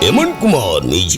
এমন কুমার নিজ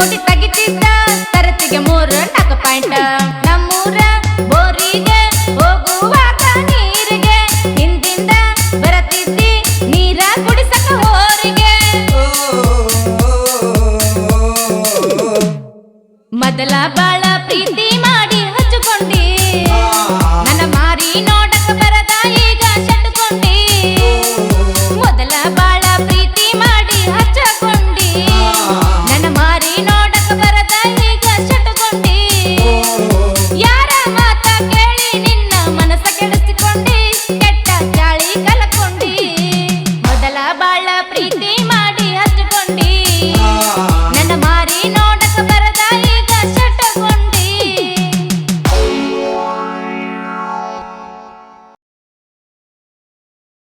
ನೋಡಿ ತೆಗಿತಿದ್ದ, ತರತಿಗೆ ಮೂರು ನಾಲ್ಕು ಪಾಯಿಂಟ್. ನಮ್ಮೂರ ಬೋರಿಗೆ ಹೋಗುವಾಗ ನೀರಿಗೆ, ಹಿಂದಿಂದ ಬರತಿದ್ದಿ ನೀರ ಕುಡಿಸಕ ಹೋರಿಗೆ. ಮೊದಲ ಬಾಳ ಪ್ರೀತಿ